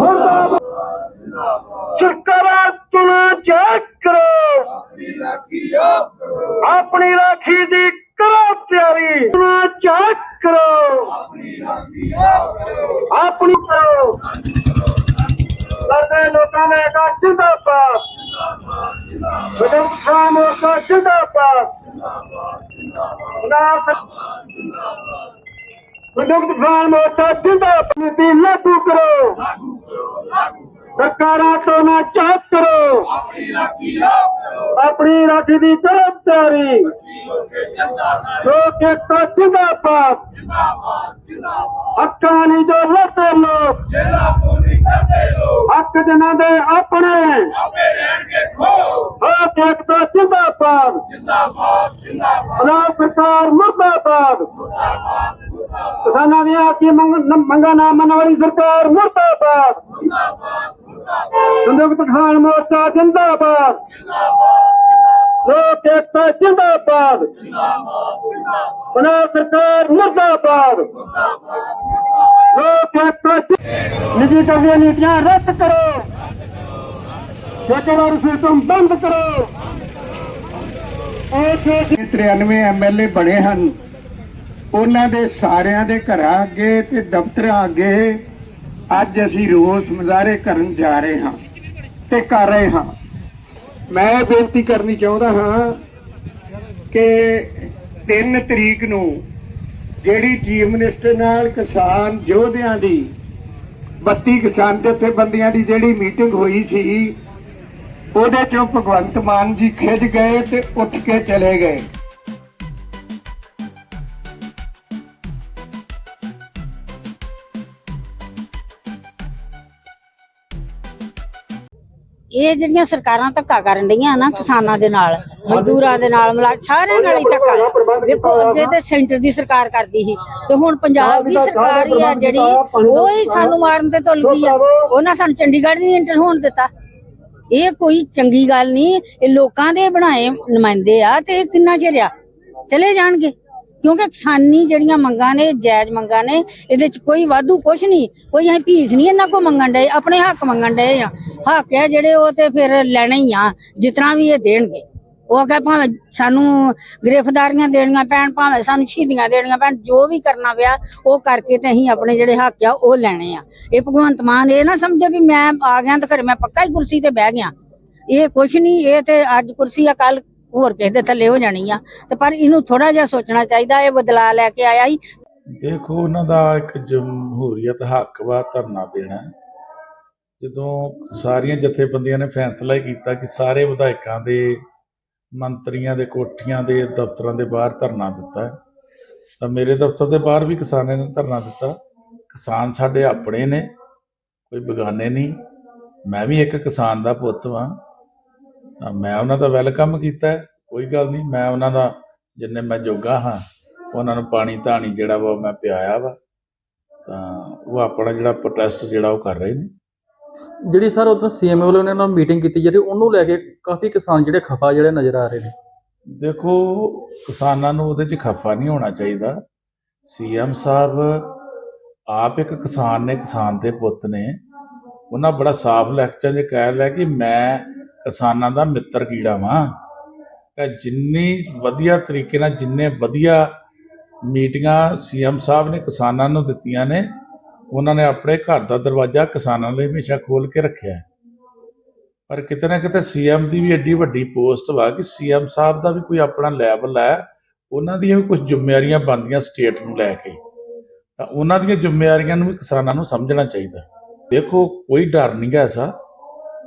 ਮੁਰਦਾਬਾਦ ਸਰਕਾਰਾਂ ਕਰੋ। ਆਪਣੀ ਰਾਖੀ ਦੀ ਕਰੋ ਤਿਆਰੀ। ਚੁਣੋ ਚੈੱਕ ਕਰੋ। ਆਪਣੀ ਕਰੋ। ਲੜਦੇ ਲੋਕਾਂ ਨੇ ਕਾ ਜਿੰਦਾਬਾਦ। ਬਦਮ ਖਾਨ ਦਾ ਜਿੰਦਾਬਾਦ ਨਾ ਸੰਯੁਕਤ ਕਿਸਾਨ ਮੋਰਚਾ ਜਿੰਦਾਬਾਦ ਨੀਤੀ ਲਾਗੂ ਕਰੋ ਸਰਕਾਰਾਂ ਤੋਂ ਨਾ ਚਾਹਤ ਕਰੋ ਆਪਣੀ ਰਾਖੀ ਦੀ ਕਰੋ ਤਿਆਰੀ ਲੋਕ ਏਕਤਾ ਜਿੰਦਾਬਾਦ ਹੱਕਾਂ ਲਈ ਜੋ ਲੜਦੇ ਲੋਕ ਹੱਕ ਜਨਾਂ ਦੇ ਆਪਣੇ ਲੋਕ ਏਕਤਾ ਜਿੰਦਾਬਾਦ ਪੰਜਾਬ ਸਰਕਾਰ ਮੁਰਦਾਬਾਦ ਕਿਸਾਨਾਂ ਦੀਆਂ ਆਖੀ ਮੰਗਾਂ ਨਾ ਮੰਨਣ ਵਾਲੀ ਸਰਕਾਰ ਮੁਰਦਾਬਾਦ। ਸੰਯੁਕਤ ਕਿਸਾਨ ਮੋਰਚਾ ਜਿੰਦਾਬਾਦ। ਲੋਕ ਏਕਤਾ ਜਿੰਦਾਬਾਦ। ਪੰਜਾਬ ਸਰਕਾਰ ਮੁਰਦਾਬਾਦ। ਲੋਕ ਏਕਤਾ ਨਿੱਜੀ ਦੀਆਂ ਨੀਤੀਆਂ ਰੱਦ ਕਰੋ। ਠੇਕੇਦਾਰ ਸਿਸਟਮ ਬੰਦ ਕਰੋ। ਉਹ 93 ਐਮਐਲਏ ਬਣੇ ਹਨ। ਉਹਨਾਂ ਦੇ ਸਾਰਿਆਂ ਦੇ ਘਰਾਂ ਅੱਗੇ ਤੇ ਦਫ਼ਤਰਾਂ ਅੱਗੇ ਅੱਜ ਅਸੀਂ ਰੋਸ ਮੁਜ਼ਾਹਰੇ ਕਰਨ ਜਾ ਰਹੇ ਹਾਂ ਤੇ ਕਰ ਰਹੇ ਹਾਂ। ਮੈਂ ਬੇਨਤੀ ਕਰਨੀ ਚਾਹੁੰਦਾ ਹਾਂ ਕਿ 3 ਤਰੀਕ ਨੂੰ ਜਿਹੜੀ ਚੀਫ ਮਿਨਿਸਟਰ ਨਾਲ ਕਿਸਾਨ ਯੋਧਿਆਂ ਦੀ 32 ਕਿਸਾਨ ਜਥੇਬੰਦੀਆਂ ਦੀ ਜਿਹੜੀ ਮੀਟਿੰਗ ਹੋਈ ਸੀ, ਉਹਦੇ ਚੋਂ ਭਗਵੰਤ ਮਾਨ ਜੀ ਖਿੱਚ ਗਏ ਤੇ ਉੱਠ ਕੇ ਚਲੇ ਗਏ। ਇਹ ਜਿਹੜੀਆਂ ਸਰਕਾਰਾਂ ਧੱਕਾ ਕਰਨ ਡਈਆਂ ਨਾ ਕਿਸਾਨਾਂ ਦੇ ਨਾਲ, ਮਜ਼ਦੂਰਾਂ ਦੇ ਨਾਲ, ਮਲਾ ਸਾਰਿਆਂ ਨਾਲ ਹੀ ਧੱਕਾ ਵੇਖੋ, ਅੱਗੇ ਤੇ ਸੈਂਟਰ ਦੀ ਸਰਕਾਰ ਕਰਦੀ ਸੀ ਤੇ ਹੁਣ ਪੰਜਾਬ ਦੀ ਸਰਕਾਰ ਹੀ ਆ ਜਿਹੜੀ, ਉਹ ਹੀ ਸਾਨੂੰ ਮਾਰਨ ਤੇ ਤੁਲ ਗਈ ਆ। ਉਹਨਾਂ ਸਾਨੂੰ ਚੰਡੀਗੜ੍ਹ ਨਹੀਂ ਇੰਟਰ ਹੋਣ ਦਿੱਤਾ। ਇਹ ਕੋਈ ਚੰਗੀ ਗੱਲ ਨਹੀਂ, ਇਹ ਲੋਕਾਂ ਦੇ ਬਣਾਏ ਨੁਮਾਇੰਦੇ ਆ ਤੇ ਕਿੰਨਾ ਚਿਰ ਆ? ਚਲੇ ਜਾਣਗੇ। ਕਿਉਂਕਿ ਕਿਸਾਨੀ ਜਿਹੜੀਆਂ ਮੰਗਾਂ ਨੇ, ਜਾਇਜ਼ ਮੰਗਾਂ ਨੇ, ਇਹਦੇ ਚ ਕੋਈ ਵਾਧੂ ਕੁਛ ਨਹੀਂ। ਕੋਈ ਅਸੀਂ ਭੀਖ ਨਹੀਂ ਇਹਨਾਂ ਕੋ ਮੰਗਣ ਡਏ, ਆਪਣੇ ਹੱਕ ਮੰਗਣ ਡਏ ਆ। ਹੱਕ ਆ ਜਿਹੜੇ ਉਹ ਤੇ ਫਿਰ ਲੈਣੇ ਹੀ ਆ ਜਿਤਨਾ ਵੀ ਇਹ ਦੇਣਗੇ। ਉਹ ਕਹੇ ਭਾਵੇਂ ਸਾਨੂੰ ਗ੍ਰਿਫਤਾਰੀਆਂ ਦੇਣੀਆਂ ਪੈਣ, ਭਾਵੇਂ ਸਾਨੂੰ ਸ਼ਹੀਦੀਆਂ ਦੇਣੀਆਂ ਪੈਣ, ਜੋ ਵੀ ਕਰਨਾ ਪਿਆ, ਉਹ ਕਰਕੇ ਤੇ ਅਸੀਂ ਆਪਣੇ ਜਿਹੜੇ ਹੱਕ ਆ, ਉਹ ਲੈਣੇ ਆ। ਇਹ ਭਗਵੰਤ ਮਾਨ, ਇਹ ਨਾ ਸਮਝੇ ਵੀ ਮੈਂ ਆ ਗਿਆ ਤਾਂ ਘਰੇ ਮੈਂ ਪੱਕਾ ਹੀ ਕੁਰਸੀ ਤੇ ਬਹਿ ਗਿਆ। ਇਹ ਕੁਛ ਨਹੀਂ, ਇਹ ਤੇ ਅੱਜ ਕੁਰਸੀ ਆ ਕੱਲ ਹੋਰ ਕਿਸੇ ਦੇ ਥੱਲੇ ਹੋ ਜਾਣੀ ਆ। ਤੇ ਪਰ ਇਹਨੂੰ ਥੋੜਾ ਜਿਹਾ ਸੋਚਣਾ ਚਾਹੀਦਾ, ਇਹ ਬਦਲਾ ਲੈ ਕੇ ਆਇਆ ਹੀ ਦੇਖੋ, ਉਹਨਾਂ ਦਾ ਇੱਕ ਜਮਹੂਰੀਅਤ ਹੱਕ ਵਾ ਧਰਨਾ ਦੇਣਾ। ਜਦੋਂ ਸਾਰੀਆਂ ਜਥੇਬੰਦੀਆਂ ਨੇ ਫੈਸਲਾ ਹੀ ਕੀਤਾ ਕਿ ਸਾਰੇ ਵਿਧਾਇਕਾਂ ਦੇ, ਮੰਤਰੀਆਂ ਦੇ, ਕੋਠੀਆਂ ਦੇ, ਦਫ਼ਤਰਾਂ ਦੇ ਬਾਹਰ ਧਰਨਾ ਦਿੱਤਾ। ਤਾਂ ਮੇਰੇ ਦਫ਼ਤਰ ਦੇ ਬਾਹਰ ਵੀ ਕਿਸਾਨਾਂ ਨੇ ਧਰਨਾ ਦਿੱਤਾ। ਕਿਸਾਨ ਸਾਡੇ ਆਪਣੇ ਨੇ, ਕੋਈ ਬਗਾਨੇ ਨਹੀਂ। ਮੈਂ ਵੀ ਇੱਕ ਕਿਸਾਨ ਦਾ ਪੁੱਤ ਵਾਂ। ਮੈਂ ਉਹਨਾਂ ਦਾ ਵੈਲਕਮ ਕੀਤਾ ਕੋਈ ਗੱਲ ਨਹੀਂ ਮੈਂ ਉਹਨਾਂ ਦਾ ਜਿੰਨੇ ਮੈਂ ਜੋਗਾ ਹਾਂ ਉਹਨਾਂ ਨੂੰ ਪਾਣੀ ਧਾਣੀ ਜਿਹੜਾ ਵਾ ਮੈਂ ਪਿਆਇਆ ਵਾ ਤਾਂ ਉਹ ਆਪਣਾ ਜਿਹੜਾ ਪ੍ਰੋਟੈਸਟ ਜਿਹੜਾ ਉਹ ਕਰ ਰਹੇ ਨੇ। ਜਿਹੜੀ ਸਰ ਉਦੋਂ ਸੀਐਮ ਵੱਲੋਂ ਉਹਨਾਂ ਨਾਲ ਮੀਟਿੰਗ ਕੀਤੀ ਜਿਹੜੀ ਉਹਨੂੰ ਲੈ ਕੇ ਕਾਫੀ ਕਿਸਾਨ ਜਿਹੜੇ ਖਫਾ ਜਿਹੜੇ ਨਜ਼ਰ ਆ ਰਹੇ ਨੇ। ਦੇਖੋ ਕਿਸਾਨਾਂ ਨੂੰ ਉਹਦੇ 'ਚ ਖਫਾ ਨਹੀਂ ਹੋਣਾ ਚਾਹੀਦਾ। ਸੀਐਮ ਸਾਹਿਬ ਆਪ ਇੱਕ ਕਿਸਾਨ ਨੇ ਕਿਸਾਨ ਦੇ ਪੁੱਤ ਨੇ। ਉਹਨਾਂ ਬੜਾ ਸਾਫ਼ ਲੈਕਚਰ 'ਚ ਕਹਿ ਲਿਆ ਕਿ ਮੈਂ ਕਿਸਾਨਾਂ ਦਾ ਮਿੱਤਰ ਕੀੜਾ ਵਾ। ਕਿ ਜਿੰਨੀ ਵਧੀਆ ਤਰੀਕੇ ਨਾਲ, ਜਿੰਨੇ ਵਧੀਆ ਮੀਟਿੰਗਾਂ ਸੀਐਮ ਸਾਹਿਬ ਨੇ ਕਿਸਾਨਾਂ ਨੂੰ ਦਿੱਤੀਆਂ ਨੇ, ਉਹਨਾਂ ਨੇ ਆਪਣੇ ਘਰ ਦਾ ਦਰਵਾਜ਼ਾ ਕਿਸਾਨਾਂ ਲਈ ਹਮੇਸ਼ਾ ਖੋਲ ਕੇ ਰੱਖਿਆ ਹੈ। ਪਰ ਕਿਤੇ ਨਾ ਕਿਤੇ ਸੀਐਮ ਦੀ ਵੀ ਐਡੀ ਵੱਡੀ ਪੋਸਟ ਵਾ ਕਿ ਸੀਐਮ ਸਾਹਿਬ ਦਾ ਵੀ ਕੋਈ ਆਪਣਾ ਲੈਵਲ ਹੈ, ਉਹਨਾਂ ਦੀਆਂ ਵੀ ਕੁਝ ਜ਼ਿੰਮੇਵਾਰੀਆਂ ਬਣਦੀਆਂ ਸਟੇਟ ਨੂੰ ਲੈ ਕੇ। ਤਾਂ ਉਹਨਾਂ ਦੀਆਂ ਜ਼ਿੰਮੇਵਾਰੀਆਂ ਨੂੰ ਵੀ ਕਿਸਾਨਾਂ ਨੂੰ ਸਮਝਣਾ ਚਾਹੀਦਾ। ਦੇਖੋ, ਕੋਈ ਡਰ ਨਹੀਂ ਗਾ ਐਸਾ।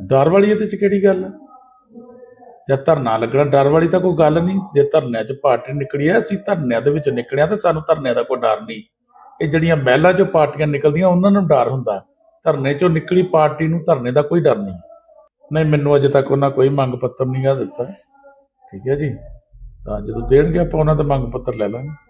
ਡਰ ਵਾਲੀ ਇਹਦੇ ਚ ਕਿਹੜੀ ਗੱਲ ਹੈ ਜਦ ਧਰਨਾ ਲੱਗਣਾ, ਡਰ ਵਾਲੀ ਤਾਂ ਕੋਈ ਗੱਲ ਨਹੀਂ। ਜੇ ਧਰਨਿਆਂ 'ਚ ਪਾਰਟੀ ਨਿਕਲੀ ਹੈ ਅਸੀਂ ਧਰਨਿਆਂ ਦੇ ਵਿੱਚ ਨਿਕਲਿਆ ਤਾਂ ਸਾਨੂੰ ਧਰਨਿਆਂ ਦਾ ਕੋਈ ਡਰ ਨਹੀਂ। ਇਹ ਜਿਹੜੀਆਂ ਮਹਿਲਾ 'ਚੋਂ ਪਾਰਟੀਆਂ ਨਿਕਲਦੀਆਂ, ਉਹਨਾਂ ਨੂੰ ਡਰ ਹੁੰਦਾ। ਧਰਨੇ 'ਚੋਂ ਨਿਕਲੀ ਪਾਰਟੀ ਨੂੰ ਧਰਨੇ ਦਾ ਕੋਈ ਡਰ ਨਹੀਂ। ਨਹੀਂ, ਮੈਨੂੰ ਅਜੇ ਤੱਕ ਉਹਨਾਂ ਕੋਈ ਮੰਗ ਪੱਤਰ ਨਹੀਂ ਆ ਦਿੱਤਾ। ਠੀਕ ਹੈ ਜੀ? ਤਾਂ ਜਦੋਂ ਦੇਣਗੇ ਆਪਾਂ ਉਹਨਾਂ ਦਾ ਮੰਗ ਪੱਤਰ ਲੈ ਲਾਂਗੇ।